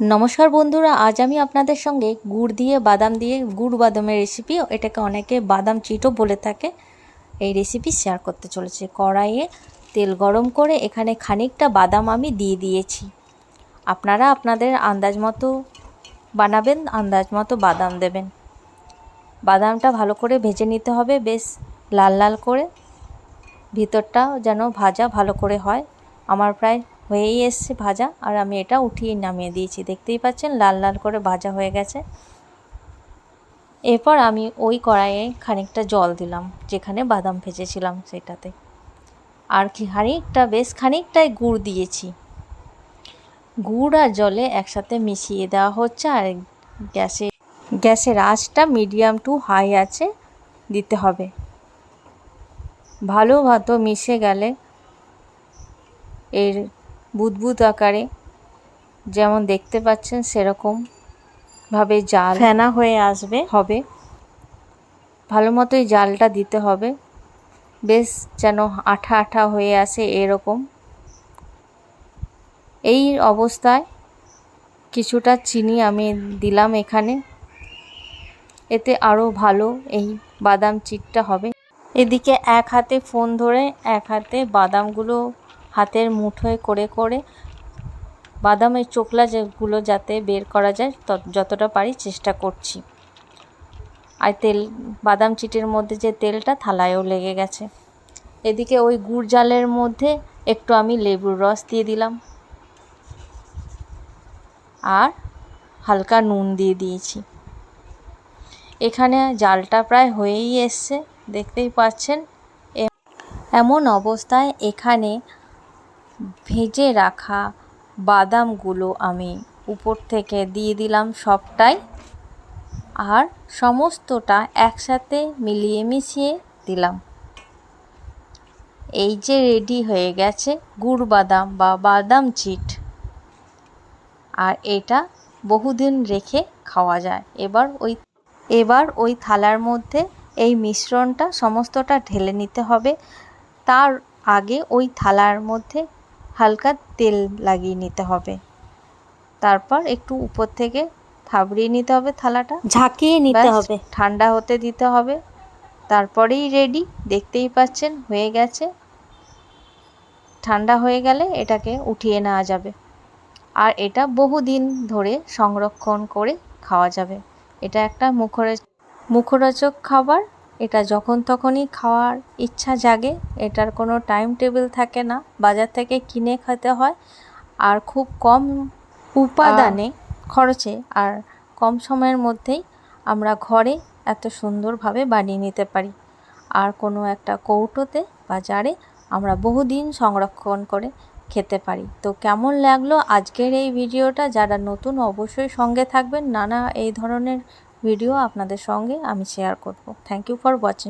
নমস্কার বন্ধুরা, আজ আমি আপনাদের সঙ্গে গুড় দিয়ে, বাদাম দিয়ে, গুড় বাদামের রেসিপি এটাকে অনেকে বাদাম চিটও বলে থাকে, এই রেসিপি শেয়ার করতে চলেছে। কড়াইয়ে তেল গরম করে এখানে খানিকটা বাদাম আমি দিয়ে দিয়েছি। আপনারা আপনাদের আন্দাজ মতো বানাবেন, আন্দাজ মতো বাদাম দেবেন। বাদামটা ভালো করে ভেজে নিতে হবে, বেশ লাল লাল করে। ভিতরটাও যেন ভাজা ভালো করে হয়। আমার প্রায় হয়েই এসছে ভাজা, আর আমি এটা উঠিয়ে নামিয়ে দিয়েছি। দেখতেই পাচ্ছেন, লাল লাল করে ভাজা হয়ে গেছে। এরপর আমি ওই কড়াইয়ে খানিকটা জল দিলাম, যেখানে বাদাম ভেজেছিলাম সেটাতে। আর কি, খানিকটা, বেশ খানিকটাই গুড় দিয়েছি। গুড় আর জলে একসাথে মিশিয়ে দেওয়া হচ্ছে, আর গ্যাসে, গ্যাসের আঁচটা মিডিয়াম টু হাই আছে, দিতে হবে। ভালো ভাতো মিশে গেলে এর বুদবুদ আকারে যেমন দেখতে পাচ্ছেন সেরকম ভাবে জাল ফেনা হয়ে আসবে। হবে। ভালো মতোই জালটা দিতে হবে। বেশ যেন আঠা আঠা হয়ে আসে এরকম। এই অবস্থায় কিছুটা চিনি আমি দিলাম এখানে। এতে আরও ভালো এই বাদাম চিটটা হবে। এদিকে এক হাতে ফোন ধরে এক হাতে বাদামগুলো হাতের মুঠোয় করে করে বাদামের চোকলা যেগুলো যাতে বের করা যায় যতটা পারি চেষ্টা করছি। আর তেল, বাদাম চিটের মধ্যে যে তেলটা থালায়ও লেগে গেছে। এদিকে ওই গুড় জালের মধ্যে একটু আমি লেবুর রস দিয়ে দিলাম। আর হালকা নুন দিয়ে দিয়েছি। এখানে জালটা প্রায় হয়েই এসছে, দেখতেই পাচ্ছেন। এমন অবস্থায় এখানে ভেজে রাখা বাদামগুলো আমি উপর থেকে দিয়ে দিলাম সবটাই। আর সমস্তটা একসাথে মিলিয়ে মিশিয়ে দিলাম। এই যে রেডি হয়ে গেছে গুড় বাদাম বা বাদাম চিট। আর এটা বহুদিন রেখে খাওয়া যায়। এবার ওই এবার ওই থালার মধ্যে এই মিশ্রণটা সমস্তটা ঢেলে নিতে হবে। তার আগে ওই থালার মধ্যে হালকা তেল লাগিয়ে নিতে হবে। তারপর একটু উপর থেকে থাবড়িয়ে নিতে হবে থালাটা। ঝাঁকিয়ে নিতে হবে। ঠান্ডা হতে দিতে হবে। তারপরেই রেডি দেখতেই পাচ্ছেন হয়ে গেছে। ঠান্ডা হয়ে গেলে এটাকে উঠিয়ে নেওয়া যাবে। আর এটা বহুদিন ধরে সংরক্ষণ করে খাওয়া যাবে। এটা একটা মুখরে মুখরোচক খাবার। এটা যখন তখনই খাওয়ার ইচ্ছা জাগে, এটার কোনো টাইম টেবিল থাকে না। বাজার থেকে কিনে খেতে হয়, আর খুব কম উপাদানে খরচে আর কম সময়ের মধ্যেই আমরা ঘরে এত সুন্দরভাবে বানিয়ে নিতে পারি। আর কোনো একটা কৌটোতে বা জারে আমরা বহুদিন সংরক্ষণ করে খেতে পারি। তো কেমন লাগল আজকের এই ভিডিওটা? যারা নতুন অবশ্যই সঙ্গে থাকবেন। নানা এই ধরনের ভিডিও আপনাদের সঙ্গে আমি শেয়ার করব। Thank you for watching